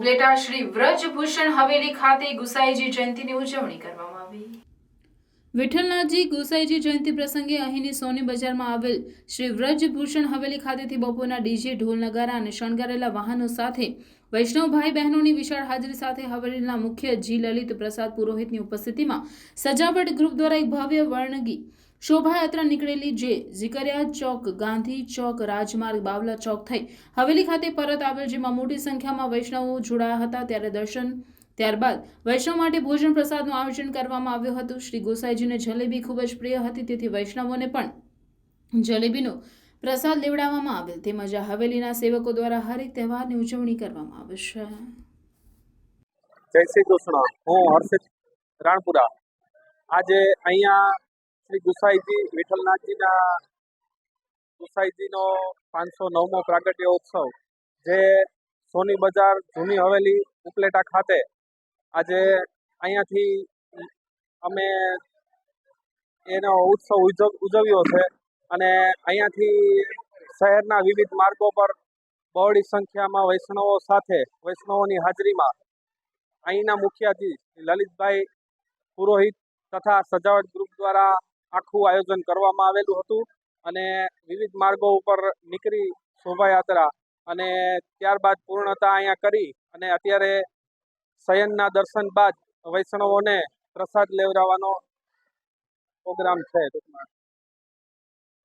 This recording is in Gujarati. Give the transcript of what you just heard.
ઉપલેટા શ્રી વ્રજભૂષણ હવેલી ખાતે ગુસાઈજી જયંતિની ઉજવણી કરવામાં આવી. વિઠ્ઠલનાથજી ગુસાઈજી જયંતિ પ્રસંગે અહીંની સોની બજારમાં આવેલ શ્રી વ્રજભૂષણ હવેલી ખાતેથી બપોરના ડીજે, ઢોલ નગારા અને શણગારેલા વાહનો સાથે વૈષ્ણવ ભાઈ બહેનોની વિશાળ હાજરી સાથે હવેલીના મુખ્ય જી લલિત પ્રસાદ પુરોહિતની ઉપસ્થિતિમાં સજાવટ ગ્રુપ દ્વારા એક ભવ્ય વર્ણગી શોભાયાત્રા નીકળેલી જે ઝીકરિયા ચોક, ગાંધી ચોક, રાજમાર્ગ, બાવલા ચોક થઈ હવેલી ખાતે પરત આવેલ, જેમાં મોટી સંખ્યામાં વૈષ્ણવો જોડાયા હતા. ત્યારે દર્શન, ત્યારબાદ વૈષ્ણવ માટે ભોજન પ્રસાદનું આયોજન કરવામાં આવ્યું હતું. શ્રી ગોસાઈજીને જલેબી ખૂબ જ પ્રિય હતી, તેથી વૈષ્ણવોને પણ જલેબીનો પ્રસાદ લેવડાવવામાં આવેલ. તેમજ આ હવેલીના સેવકો દ્વારા હરેક તહેવારની ઉજવણી કરવામાં આવે છે. જય શ્રી કૃષ્ણ. હું હર્ષિત રાણપુરા. આજે અહીંયા શ્રી ગુસાઈજી વિઠ્ઠલનાથજીના ગુસાઈજીનો પાંચસો નવમો પ્રાગટ્ય ઉત્સવ, જે સોની બજાર જૂની હવેલી ઉપલેટા ખાતે આજે અહીંયાથી અમે એનો ઉત્સવ ઉજવ, ઉજવ્યો છે. અને અહીંયાથી શહેરના વિવિધ માર્ગો પર બહોળી સંખ્યામાં વૈષ્ણવો સાથે, વૈષ્ણવોની હાજરીમાં અહીંના મુખ્યાધીશ લલિતભાઈ પુરોહિત તથા સજાવટ ગ્રુપ દ્વારા આખું આયોજન કરવામાં આવેલું હતું અને વિવિધ માર્ગો ઉપર નીકળી શોભાયાત્રા અને ત્યારબાદ પૂર્ણતા અહીંયા કરી અને અત્યારે શયનના દર્શન બાદ વૈષ્ણવોને પ્રસાદ લેવડાવવાનો પ્રોગ્રામ છે ટૂંકમાં.